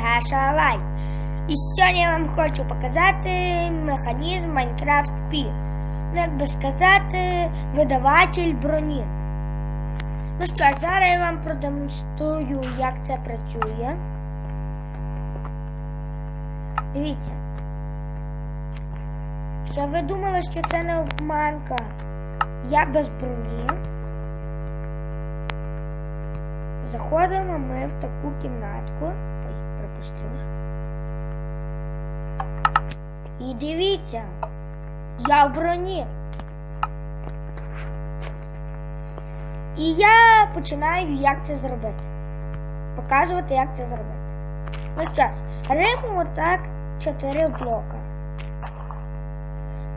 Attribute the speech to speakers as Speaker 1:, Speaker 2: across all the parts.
Speaker 1: Саша Лайт. І сьогодні я вам хочу показати механізм Minecraft P. Ну, як би сказати, видаватель броні. Ну що зараз я вам продемонструю, як це працює. Дивіться. Що ви думали, що це не обманка? Я без броні. Заходимо ми в таку кімнатку. Ой. І дивіться, я в броні. І я починаю, як це зробити. Показувати, як це зробити. Ну що ж, отак 4 блока.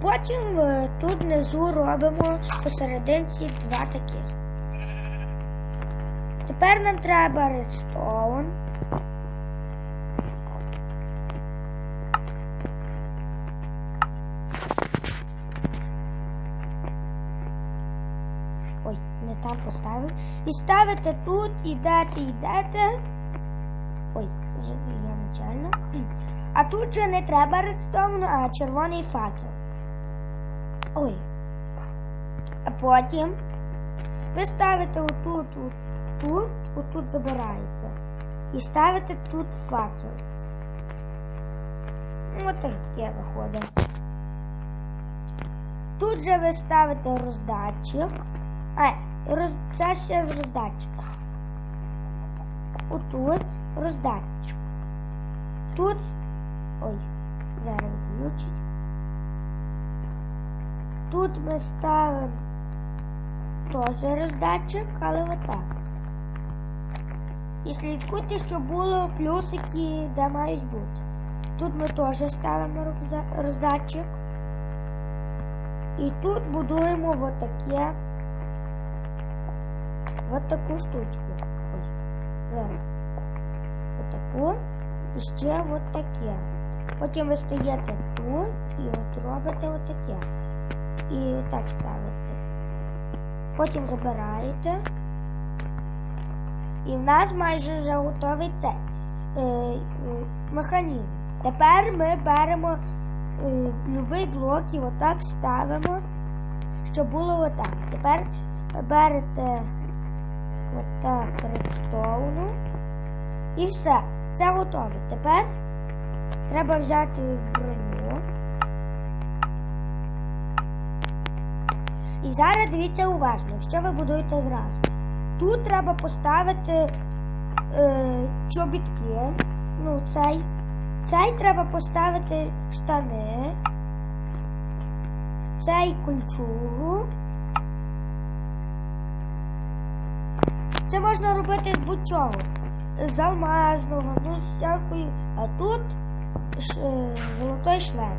Speaker 1: Потім е, тут внизу робимо посерединці два таких. Тепер нам треба редстоун. Поставив. І ставите тут, ідете, йдете. Ой, я нечайно. А тут же не треба редстоуну, а червоний факел. Ой. А потім ви ставите отут, отут, отут забираєте. І ставите тут факел. Ось таке виходить. Тут же ви ставите роздатчик. А, роз... це ще з роздатчика. Отут роздатчик. Тут. Ой, зараз відключить. Тут ми ставимо теж роздатчик, але отак. І слідкуйте, щоб було плюсики, де мають бути. Тут ми теж ставимо роздатчик. І тут будуємо отаке. От таку штучку. Ой. Отаку. І ще от таке. Потім ви стаєте тут і от робите отаке. І так ставите. Потім забираєте. І в нас майже вже готовий цей е, е, механізм. Тепер ми беремо е, любий блок і отак ставимо, щоб було отак. Тепер берете отак редстоуну і все. Це готове. Тепер треба взяти броню. І зараз дивіться уважно, що ви будуєте зразу. Тут треба поставити е, чобітки. Ну, цей. Цей треба поставити штани. Цей кольчугу. Це можна робити з будь-чого. З алмазного, ну, з всякої. А тут ш, е, золотой шлем.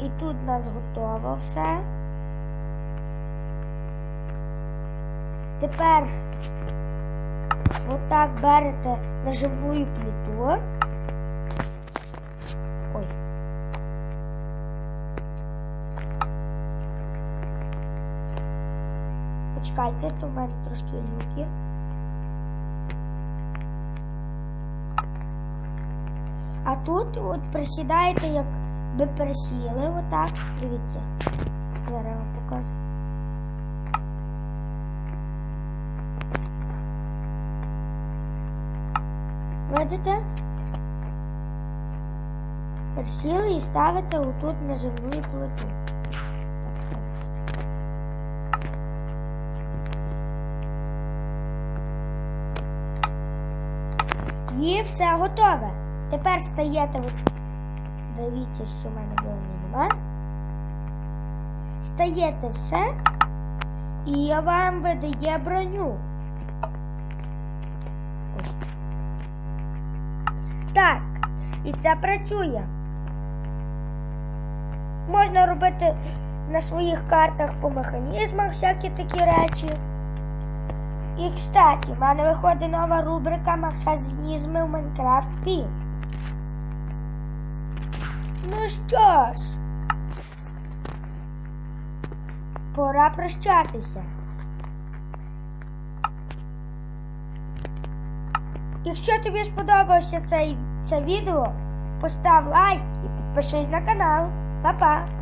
Speaker 1: І тут у нас готово все. Тепер отак берете наживну плиту. Почекайте, то в трошки люки. А тут от присідаєте як ви пересіли отак. Дивіться. Зараз я вам покажу. Видите? Пересіли і ставите отут наживну плиту. І все готове. Тепер стаєте Дивіться, що в мене броні нема. Стаєте все, і я вам видає броню. Так, і це працює. Можна робити на своїх картах по механізмах всякі такі речі. І, кстати, в мене виходить нова рубрика механізми в Minecraft P. Ну що ж, пора прощатися. Якщо тобі сподобався цей, це відео, постав лайк і підпишись на канал. Па-па!